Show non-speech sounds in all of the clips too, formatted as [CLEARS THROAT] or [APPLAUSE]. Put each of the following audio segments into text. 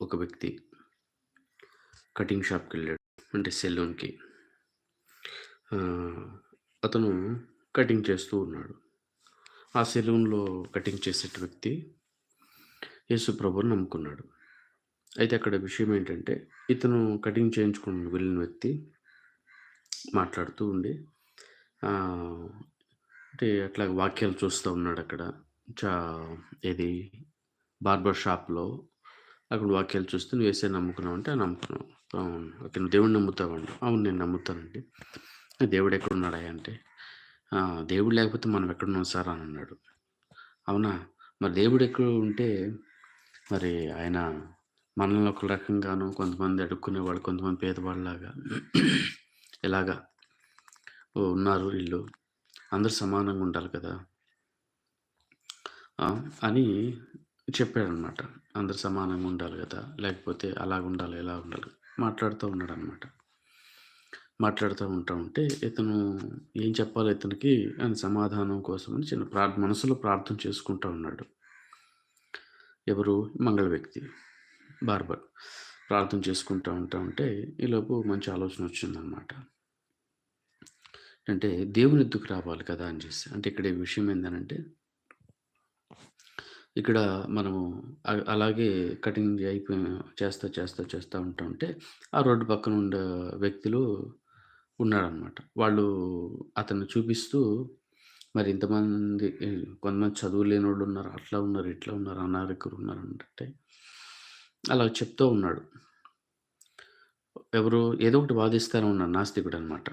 ఒక వ్యక్తి కటింగ్ షాప్కి వెళ్ళాడు అంటే సెలూన్‌కి. అతను కటింగ్ చేస్తూ ఉన్నాడు. ఆ సెలూన్‌లో కటింగ్ చేసేటి వ్యక్తి యేసు నమ్ముకున్నాడు. అయితే అక్కడ విషయం ఏంటంటే, ఇతను కటింగ్ చేయించుకుని వెళ్ళిన వ్యక్తి మాట్లాడుతూ ఉండి అంటే అట్లా వాక్యాలు చూస్తూ ఉన్నాడు అక్కడ చా ఇది బార్బర్ షాప్‌లో అక్కడ వాక్యాలు చూస్తూ "నువ్వు వేసే నమ్ముకున్నావంటే" "ఆ! నమ్ముకున్నావు "అవును. ఓకే. నువ్వు దేవుడిని నమ్ముతావండి "అవును. నేను నమ్ముతానండి." "దేవుడు ఎక్కడున్నాడా అంటే దేవుడు లేకపోతే మనం ఎక్కడున్నాం సార్" అని అన్నాడు. అవునా? మరి దేవుడు ఎక్కడ ఉంటే మరి ఆయన మనల్ని ఒక రకంగాను, కొంతమంది అడుక్కునేవాళ్ళు, కొంతమంది పేదవాళ్ళలాగా [CLEARS THROAT] ఎలాగా ఉన్నారు వీళ్ళు అందరూ సమానంగా ఉండాలి కదా! అని చెప్పాడనమాట. అందరూ సమానంగా ఉండాలి కదా లేకపోతే అలాగుండాలి, ఉండాలి మాట్లాడుతూ ఉన్నాడనమాట. మాట్లాడుతూ ఉంటా ఉంటే ఇతను ఏం చెప్పాలి ఇతనికి అని సమాధానం కోసం చిన్న ప్రా మనసులో ప్రార్థన చేసుకుంటూ ఉన్నాడు. ఎవరు? మంగళ వ్యక్తి. బార్బర్. ప్రార్థన చేసుకుంటా ఉంటా ఉంటే ఈలోపు మంచి ఆలోచన వచ్చిందనమాట. అంటే దేవుని ఎద్దుకు రావాలి కదా! అని చేసి అంటే ఇక్కడ విషయం ఏందనంటే ఇక్కడ మనము అలాగే కటింగ్ అయిపోయి చేస్తా, చేస్తా, చేస్తూ ఉంటా ఉంటే ఆ రోడ్డు పక్కన ఉండే వ్యక్తులు ఉన్నారనమాట. వాళ్ళు అతను చూపిస్తూ మరి ఇంతమంది కొంతమంది చదువు లేని వాళ్ళు ఉన్నారు అట్లా ఉన్నారు, ఇట్లా ఉన్నారు, అనారోగ్యులున్నారు అంటే అలా చెప్తూ ఉన్నాడు. ఎవరు? ఏదో ఒకటి వాదిస్తానే ఉన్నాడు నాస్తికుడనమాట.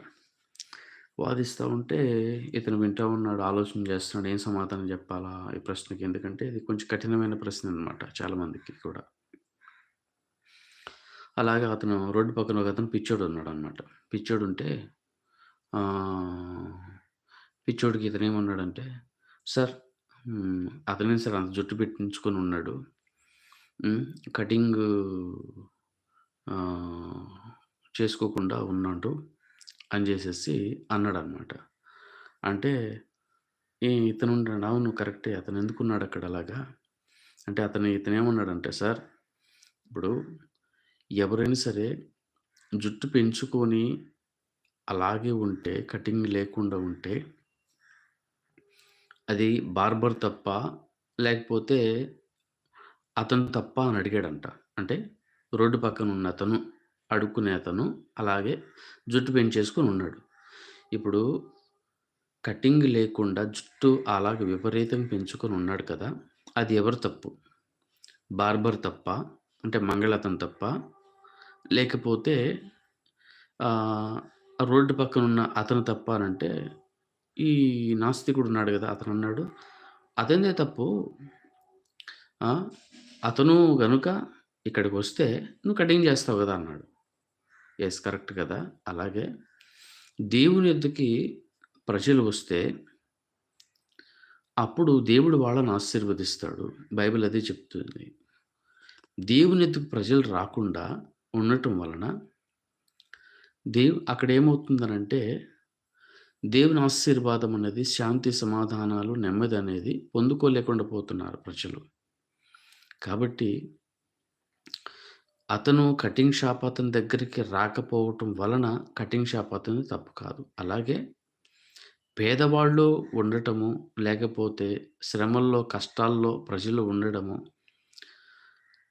వాదిస్తూ ఉంటే ఇతను వింటా ఉన్నాడు, ఆలోచన చేస్తున్నాడు. ఏం సమాధానం చెప్పాలా ఈ ప్రశ్నకి? ఎందుకంటే ఇది కొంచెం కఠినమైన ప్రశ్న అనమాట చాలామందికి కూడా. అలాగే అతను రోడ్డు పక్కన ఒకతను అనమాట పిచ్చోడు ఉంటే పిచ్చోడికి ఇతనేమన్నాడంటే, "సార్ అతనే సార్ అంత జుట్టు పెట్టించుకొని ఉన్నాడు కటింగ్ చేసుకోకుండా ఉన్నాడు" అని అన్నాడు అన్నాడనమాట. అంటే ఏ ఇతను ఉన్నాడు "అవును కరెక్టే అతను ఎందుకున్నాడు అక్కడ అలాగా?" అంటే అతను ఇతనేమన్నాడంటే, "సార్ ఇప్పుడు ఎవరైనా సరే జుట్టు పెంచుకొని అలాగే ఉంటే, కటింగ్ లేకుండా ఉంటే అది బార్బర్ తప్ప లేకపోతే అతను తప్ప అని అడిగాడంట. అంటే రోడ్డు పక్కన ఉన్న అతను, అడుక్కునే అతను అలాగే జుట్టు పెంచేసుకొనున్నాడు. ఇప్పుడు కటింగ్ లేకుండా జుట్టు అలాగే విపరీతంగా పెంచుకొనున్నాడు కదా! అది ఎవరు తప్పు? బార్బర్ తప్ప అంటే మంగళ అతను లేకపోతే రోడ్డు పక్కన ఉన్న అతను తప్పా అనంటే, ఈ నాస్తికుడు ఉన్నాడు కదా అతను అన్నాడు "అతనిదే తప్పు. అతను గనుక ఇక్కడికొస్తే నువ్వు కటింగ్ చేస్తావు కదా అన్నాడు. ఎస్ కరెక్ట్ కదా! అలాగే దేవుని ఎద్దుకి ప్రజలు వస్తే అప్పుడు దేవుడు వాళ్ళని ఆశీర్వదిస్తాడు. బైబిల్ అదే చెప్తుంది. దేవుని ఎద్దుకు ప్రజలు రాకుండా ఉండటం వలన దేవు అక్కడ ఏమవుతుందనంటే దేవుని ఆశీర్వాదం అనేది, శాంతి సమాధానాలు, నెమ్మది అనేది పొందుకోలేకుండా పోతున్నారు ప్రజలు. కాబట్టి అతను కటింగ్ షాప్ అతని దగ్గరికి రాకపోవటం వలన కటింగ్ షాప్ అతను తప్పు కాదు. అలాగే పేదవాళ్ళు ఉండటము, లేకపోతే శ్రమల్లో, కష్టాల్లో ప్రజలు ఉండడము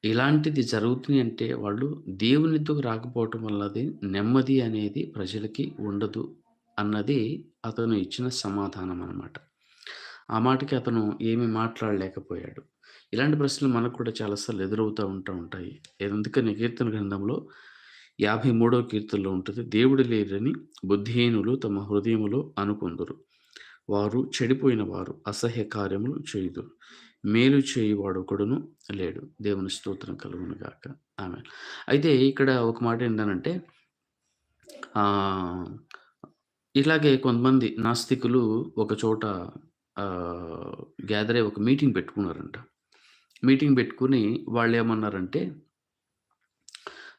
ఇలాంటిది జరుగుతుంది అంటే వాళ్ళు దేవునిద్దుకు రాకపోవటం వల్లది నెమ్మది అనేది ప్రజలకి ఉండదు అన్నది అతను ఇచ్చిన సమాధానం అనమాట. ఆ మాటకి అతను ఏమి మాట్లాడలేకపోయాడు. ఇలాంటి ప్రశ్నలు మనకు కూడా చాలాసార్లు ఎదురవుతూ ఉంటా ఉంటాయి. ఎందుకని కీర్తన గ్రంథంలో 53 కీర్తనలో ఉంటుంది దేవుడు లేరని బుద్ధిహీనులు తమ హృదయములో అనుకొందురు. వారు చెడిపోయిన వారు అసహ్య కార్యములు చేయుదురు. మేలు చేయువాడొకడును లేడు. దేవుని స్తోత్రం కలుగును గాక. ఆమె అయితే ఇక్కడ ఒక మాట ఏంటనంటే ఇలాగే కొంతమంది నాస్తికులు ఒక చోట గ్యాదర్ అయ్యి ఒక మీటింగ్ పెట్టుకున్నారంట. మీటింగ్ పెట్టుకొని వాళ్ళేమన్నారంటే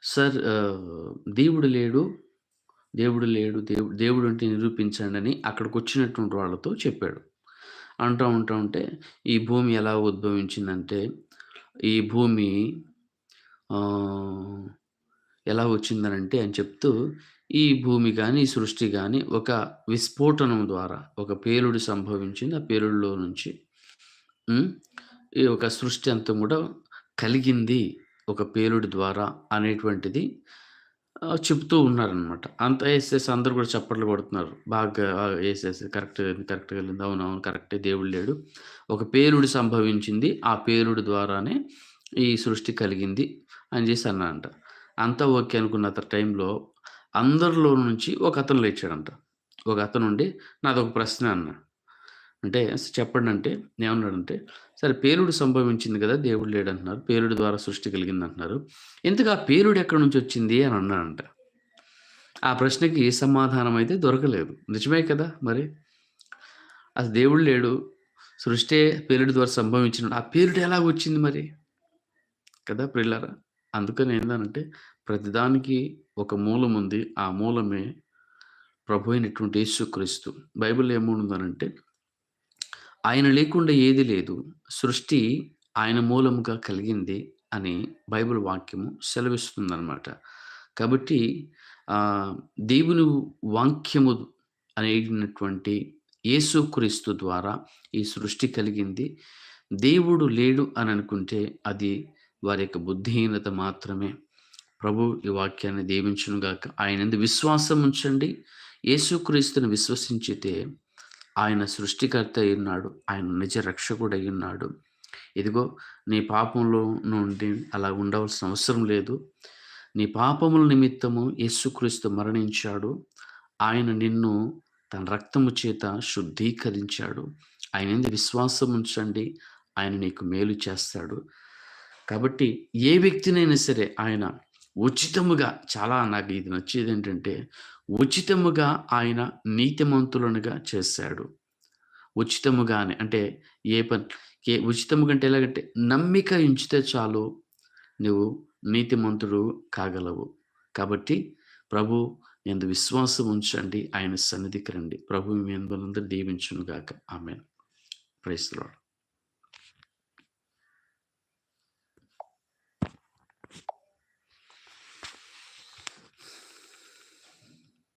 సార్ ఆహ్, దేవుడు లేడు, దేవుడు లేడు, దేవు అని నిరూపించండని అక్కడికొచ్చినటువంటి వాళ్ళతో చెప్పాడు. అంటూ ఉంటా ఉంటే, ఈ భూమి ఎలా ఉద్భవించిందంటే, ఈ భూమి ఎలా వచ్చిందనంటే అని చెప్తూ, ఈ భూమి కానీ ఈ సృష్టి కానీ ఒక విస్ఫోటనం ద్వారా ఒక పేలుడు సంభవించింది. ఆ పేలుడులో నుంచి ఈ ఒక సృష్టి అంతా కూడా కలిగింది. ఒక పేలుడు ద్వారా అనేటువంటిది చెప్తూ ఉన్నారనమాట. అంత ఏసేసి అందరూ కూడా చప్పట్లు కొడుతున్నారు. బాగా వేసేసి ఏసేసి కరెక్ట్ కరెక్ట్‌గా ఎళ్ళింది. అవునవును కరెక్టే దేవుడు లేడు. ఒక పేలుడు సంభవించింది. ఆ పేలుడు ద్వారానే ఈ సృష్టి కలిగింది అని చేసి అన్నాడంట. అంతా ఓకే అనుకున్న టైంలో అందరిలో నుంచి ఒక అతను లేచాడంట. ఒకతనుండి నాదొక ప్రశ్న అన్నాడు. అంటే చెప్పండంటే ఏమన్నాడంటే, సరే పేలుడు సంభవించింది కదా దేవుడు లేడంటున్నారు. పేలుడు ద్వారా సృష్టి కలిగిందంటున్నారు. ఇంతకు ఆ పేలుడు ఎక్కడి నుంచి వచ్చింది అని అన్నాడంట. ఆ ప్రశ్నకి ఏ సమాధానం అయితే దొరకలేదు. నిజమే కదా! మరి. అసలు దేవుడు లేడు. సృష్టే పేలుడు ద్వారా సంభవించిన ఆ పేలుడు ఎలాగొచ్చింది మరి? కదా ప్రియులారా! అందుకని ఏందనంటే ప్రతిదానికి ఒక మూలం ఉంది. ఆ మూలమే ప్రభు అయినటువంటి యేసుక్రీస్తు. ఏమో ఏముందనంటే ఆయన లేకుండా ఏది లేదు. సృష్టి ఆయన మూలముగా కలిగింది అని బైబిల్ వాక్యము సెలవిస్తుందనమాట. కాబట్టి దేవుని వాక్యము అనేటువంటి యేసుక్రీస్తు ద్వారా ఈ సృష్టి కలిగింది. దేవుడు లేడు అని అనుకుంటే అది వారి యొక్క బుద్ధిహీనత మాత్రమే. ప్రభు ఈ వాక్యాన్ని దీవించునుగాక. ఆయనందు విశ్వాసం ఉంచండి. యేసుక్రీస్తుని విశ్వసించితే ఆయన సృష్టికర్త ఉన్నాడు ఆయన నిజ రక్షకుడు ఉన్నాడు ఇదిగో నీ పాపంలో నుండి అలా ఉండవలసిన అవసరం లేదు. నీ పాపముల నిమిత్తము యేసుక్రీస్తు మరణించాడు. ఆయన నిన్ను తన రక్తము చేత శుద్ధీకరించాడు. ఆయనందు విశ్వాసం ఉంచండి. ఆయన నీకు మేలు చేస్తాడు. కాబట్టి ఏ వ్యక్తినైనా సరే ఆయన ఉచితముగా చాలా నాకు ఇది నచ్చేది ఏంటంటే ఉచితముగా ఆయన నీతిమంతులనుగా చేశాడు. ఉచితముగానే అంటే ఏ పని ఏ ఉచితముగా అంటే ఎలాగంటే నమ్మిక ఉంచితే చాలు నువ్వు నీతిమంతుడు కాగలవు. కాబట్టి ప్రభు ఎందు విశ్వాసం ఉంచండి. ఆయన సన్నిధికి రండి. ప్రభు మీ అందరూ దీవించునుగాక. ఆమె ప్రైజ్